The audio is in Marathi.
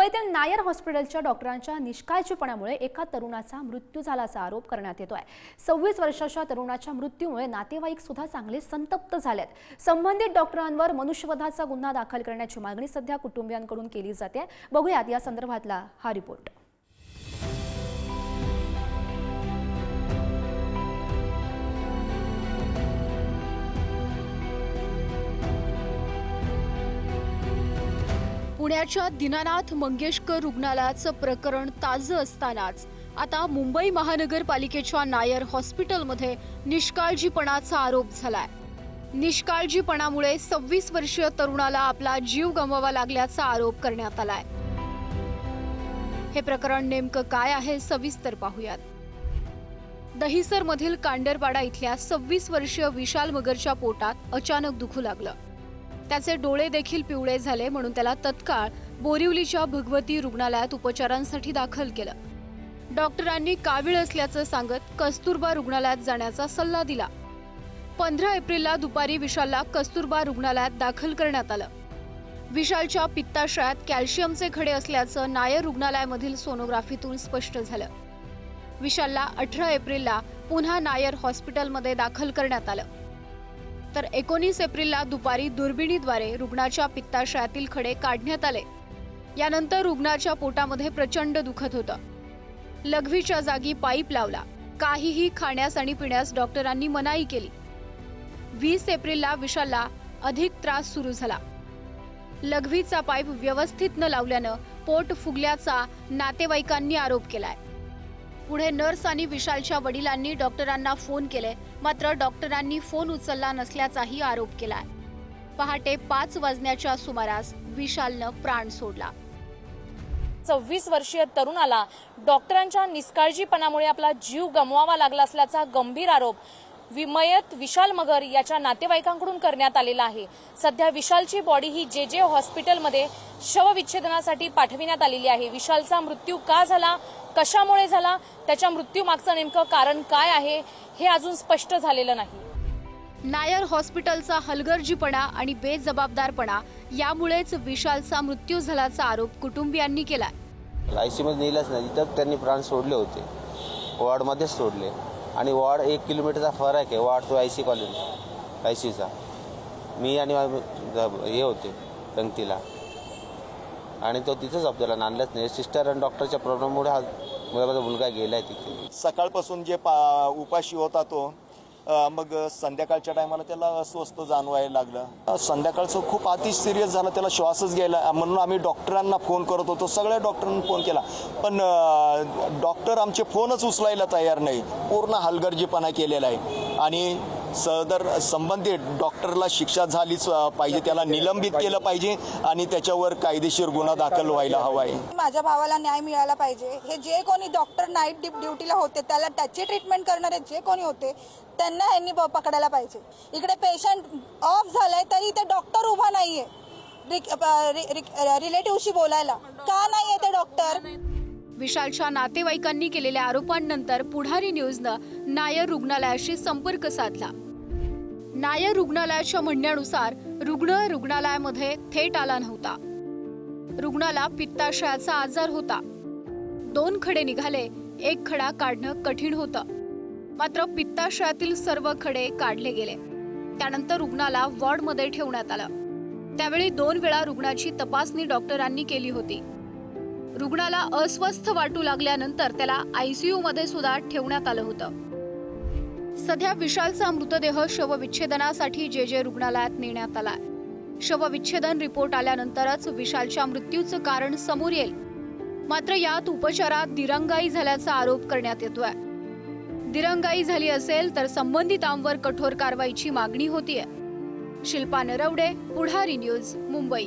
मुंबईतील नायर हॉस्पिटलच्या डॉक्टरांच्या निष्काळजीपणामुळे एका तरुणाचा मृत्यू झाल्याचा आरोप करण्यात येतोय. सव्वीस वर्षाच्या तरुणाच्या मृत्यूमुळे नातेवाईक सुद्धा चांगले संतप्त झालेत. संबंधित डॉक्टरांवर मनुष्यवधाचा गुन्हा दाखल करण्याची मागणी सध्या कुटुंबियांकडून केली जाते. बघूयात या संदर्भातला हा रिपोर्ट. पुण्याच्या दीनानाथ मंगेशकर रुग्णालयाचं प्रकरण ताजं असतानाच आता मुंबई महानगरपालिकेच्या नायर हॉस्पिटलमध्ये निष्काळजीपणाचा आरोप झालाय. निष्काळजीपणामुळे सव्वीस वर्षीय तरुणाला आपला जीव गमवावा लागल्याचा आरोप करण्यात आलाय. हे प्रकरण नेमकं काय आहे सविस्तर पाहूयात. दहिसरमधील कांडरपाडा इथल्या सव्वीस वर्षीय विशाल मगरच्या पोटात अचानक दुखू लागलं. त्याचे डोळे देखील पिवळे झाले म्हणून त्याला तत्काळ बोरिवलीच्या भगवती रुग्णालयात उपचारांसाठी दाखल केलं. डॉक्टरांनी कावीळ असल्याचं सांगत कस्तुरबा रुग्णालयात जाण्याचा सल्ला दिला. पंधरा एप्रिलला दुपारी विशालला कस्तुरबा रुग्णालयात दाखल करण्यात आलं. विशालच्या पित्ताशयात कॅल्शियमचे खडे असल्याचं नायर रुग्णालयामधील सोनोग्राफीतून स्पष्ट झालं. विशालला अठरा एप्रिलला पुन्हा नायर हॉस्पिटलमध्ये दाखल करण्यात आलं. तर एकोणीस एप्रिलला दुपारी दुर्बिणीद्वारे रुग्णाच्या पित्ताशयातील खडे काढण्यात आले. यानंतर रुग्णाच्या पोटामध्ये प्रचंड दुखत होतं. लघवीच्या जागी पाईप लावला. काहीही खाण्यास आणि पिण्यास डॉक्टरांनी मनाई केली. वीस एप्रिलला विशालला अधिक त्रास सुरू झाला. लघवीचा पाईप व्यवस्थित न लावल्यानं पोट फुगल्याचा नातेवाईकांनी आरोप केलाय. पुढे नर्स आणि विशालच्या वडिलांनी डॉक्टरांना फोन केले. मात्र डॉक्टरांनी फोन उचलला नसल्याचाही आरोप केलाय. पहाटे पाच वाजण्याच्या सुमारास विशालनं प्राण सोडला. सव्वीस वर्षीय तरुणाला डॉक्टरांच्या निष्काळजीपणामुळे आपला जीव गमवावा लागला असल्याचा गंभीर आरोप विमयत विशाल मगर याच्या नातेवाईकांकडून करण्यात आलेला आहे. सध्या विशालची बॉडी ही जे जे हॉस्पिटलमध्ये शवविच्छेदनासाठी पाठविण्यात आलेली आहे. विशालचा मृत्यू का झाला? कशामुळे झाला? त्याच्या मृत्यूमागचं नेमकं कारण काय आहे? हे अजून स्पष्ट झालेलं नाही. नायर हॉस्पिटलचा हलगर्जीपणा आणि बेजबाबदारपणा यामुळेच विशालचा मृत्यू झाल्याचा आरोप कुटुंबियांनी केलाय. आय सीमध्ये नेलंच नाही. तिथं त्यांनी प्राण सोडले होते. वॉर्डमध्येच सोडले. आणि वॉर्ड एक किलोमीटरचा फरक आहे ward two I C colony I सीचा मी आणि हे होते पंक्तीला आणि तो तिथंच आपल्याला नांदलाच नाही. सिस्टर आणि डॉक्टरच्या प्रॉब्लेममुळे हा माझा मुलगा गेला आहे तिथे. सकाळपासून जे पा उपाशी होता तो मग संध्याकाळच्या टायमाला त्याला अस्वस्थ जाणवायला लागलं. संध्याकाळचं खूप अतिश सिरियस झालं त्याला श्वासच घ्यायला म्हणून आम्ही डॉक्टरांना फोन करत होतो. सगळ्या डॉक्टरांना फोन केला. पण डॉक्टर आमचे फोनच उचलायला तयार नाही. पूर्ण हलगर्जीपणा केलेला आहे. आणि सदर संबंधित डॉक्टरला शिक्षा झालीच पाहिजे त्याला निलंबित केलं पाहिजे आणि त्याच्यावर कायदेशीर गुन्हा दाखल व्हायला हवा आहे. माझ्या भावाला न्याय मिळाला पाहिजे. हे जे कोणी डॉक्टर नाईट ड्युटीला होते त्याला त्याची ट्रीटमेंट करणारे जे कोणी होते त्यांना यांनी पकडायला पाहिजे. इकडे पेशंट ऑफ झालाय तरी इथे डॉक्टर उभा नाहीये. रिलेटिव्हशी बोलायला. का नाहीये ते डॉक्टर? विशालच्या नातेवाईकांनी केलेल्या आरोपांनंतर पुढारी न्यूजनं नायर रुग्णालयाशी संपर्क साधला. नायर रुग्णालयाच्या म्हणण्यानुसार रुग्ण रुग्णालयामध्ये थेट आला नव्हता. रुग्णाला पित्ताशयाचा आजार होता. दोन खडे निघाले एक खडा काढणं कठीण होतं. मात्र पित्ताशयातील सर्व खडे काढले गेले. त्यानंतर रुग्णाला वॉर्डमध्ये ठेवण्यात आलं. त्यावेळी दोन वेळा रुग्णाची तपासणी डॉक्टरांनी केली होती. रुग्णाला अस्वस्थ वाटू लागल्यानंतर त्याला आयसीयू मध्ये सुद्धा ठेवण्यात आलं होतं. सध्या विशालचा मृतदेह शवविच्छेदनासाठी जे जे रुग्णालयात नेण्यात आला शवविच्छेदन रिपोर्ट आल्यानंतरच विशालच्या मृत्यूचं कारण समोर येईल. मात्र यात उपचारात दिरंगाई झाल्याचा आरोप करण्यात येतोय. दिरंगाई झाली असेल तर संबंधितांवर कठोर कारवाईची मागणी होतीये. शिल्पा नरवडे पुढारी न्यूज मुंबई.